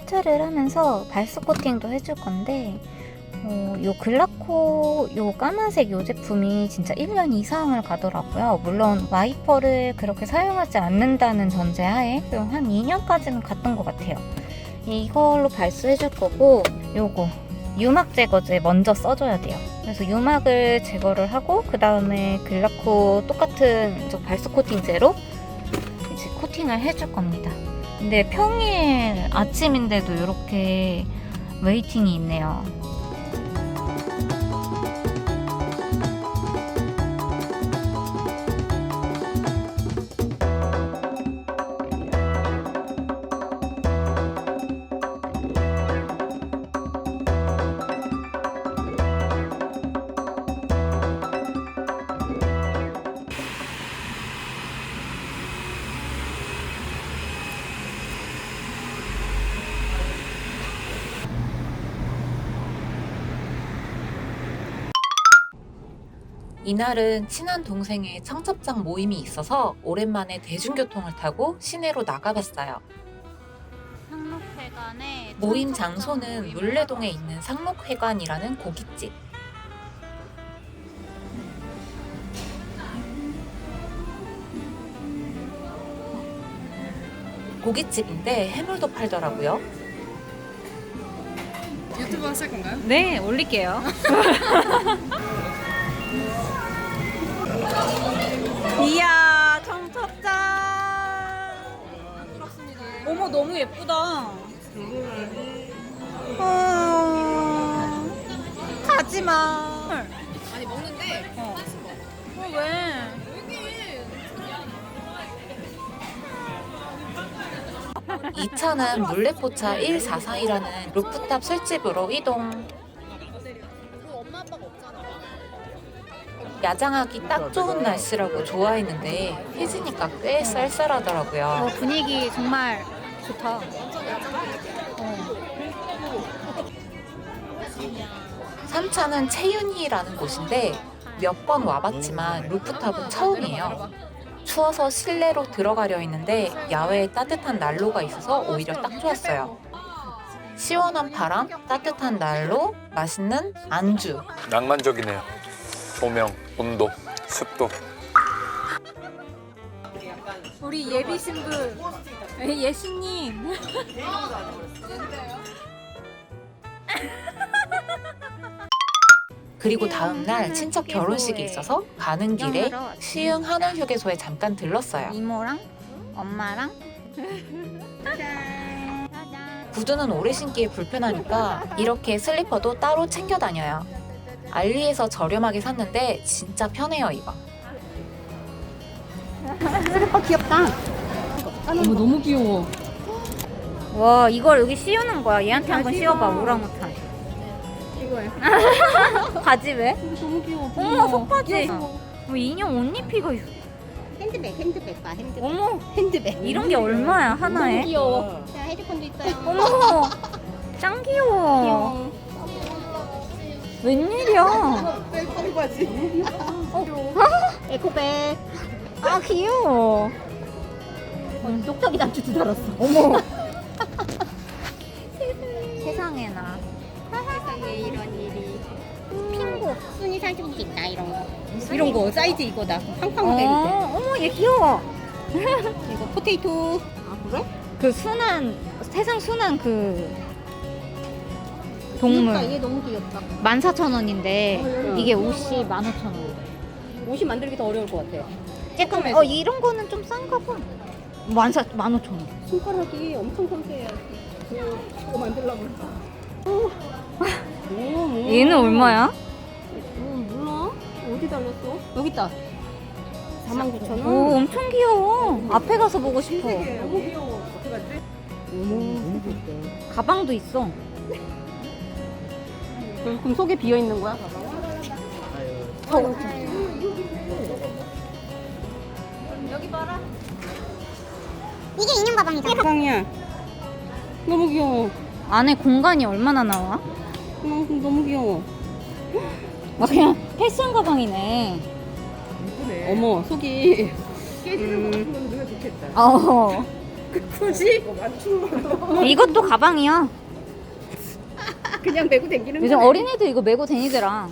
시트를 하면서 발수 코팅도 해줄 건데 어, 요 글라코 요 까만색 요 제품이 진짜 1년 이상을 가더라고요. 물론 와이퍼를 그렇게 사용하지 않는다는 전제하에 한 2년까지는 갔던 것 같아요. 이걸로 발수해줄 거고 요거 유막 제거제 먼저 써줘야 돼요. 그래서 유막을 제거를 하고 그 다음에 글라코 똑같은 저 발수 코팅제로 이제 코팅을 해줄 겁니다. 근데 평일 아침인데도 이렇게 웨이팅이 있네요. 이날은 친한 동생의 청첩장 모임이 있어서 오랜만에 대중교통을 타고 시내로 나가봤어요. 상록회관에 모임 장소는 물레동에 있는 상록회관이라는 고깃집. 고깃집인데 해물도 팔더라고요. 유튜브 하실 건가요? 네 올릴게요. 이야 청첩장. 어머 너무 예쁘다. 어, 가지 마. 아니 먹는데 어. 어, 왜? 2차는 물레포차 144이라는 루프탑 술집으로 이동. 그 엄마 아빠가 없잖아. 야장하기 딱 좋은 날씨라고 좋아했는데 해지니까 꽤 쌀쌀하더라고요. 어, 분위기 정말 좋다. 야장하게. 3차는 채윤이라는 곳인데 몇 번 와봤지만 루프탑은 처음이에요. 추워서 실내로 들어가려 했는데 야외에 따뜻한 난로가 있어서 오히려 딱 좋았어요. 시원한 바람, 따뜻한 난로, 맛있는 안주. 낭만적이네요. 조명, 온도, 습도. 우리 예비 신부 예수님. 그리고 다음 날 친척 결혼식이 있어서 가는 길에 시흥 한원휴게소에 잠깐 들렀어요. 이모랑 엄마랑 구두는 오래 신기에 불편하니까 이렇게 슬리퍼도 따로 챙겨 다녀요. 알리에서 저렴하게 샀는데 진짜 편해요 이거. 어머 너무 귀여워. 와 이걸 여기 씌우는 거야. 얘한테 한번 씌워봐 오랑우탄. 이거예요. 바지 왜? 너무 귀여워. 어머 속바지. 뭐 인형 옷 입히가 있어. 핸드백, 핸드백 봐, 핸드백. 어머 핸드백. 이런 게 얼마야 너무 하나에? 귀여워. 자, 헤드폰도 있어요. 어머 짱 귀여워. 귀여워. 웬일이야? 뺄 바지. 에코백. 아 귀여워. 똑딱이 단추도 달았어. 어머. 세상에나. 세상에 이런 일이. 핑고. 순위 사주고 싶다, 이런 거. 이런 거 사이즈 이거다. 팡팡 어, 어머 얘 귀여워. 돼. 이거 포테이토. 아 그래? 그 순한 세상 순한 그 동물 귀엽다, 얘 너무 귀엽다. 14,000원인데 이게 옷이 15,000원. 옷이 만들기 더 어려울 것 같아. 조금. 어 이런 거는 좀 싼가 봐. 14 15,000원. 손가락이 엄청 섬세해. 이거 만들려면. 오, 뭐. 얘는 얼마야? 어, 몰라. 어디 달렸어? 여기 있다. 49,000원. 오 엄청 귀여워. 앞에 가서 보고 싶어. 너무 귀여워. 어떻게 갔지? 어머, 가방도 있어. 그럼 속에 비어 있는 거야? 이게 인형 가방이잖아. 가방이야. 너무 귀여워. 안에 공간이 얼마나 나와? 어, 너무 귀여워. 아 그냥 패션 가방이네. 어머, 속이. 깨지는 것 같은 건 누가 좋겠다. 어. 굳이? 이것도 가방이야. 그냥 메고 다니는 요즘 어린애들 이거 메고 다니더라.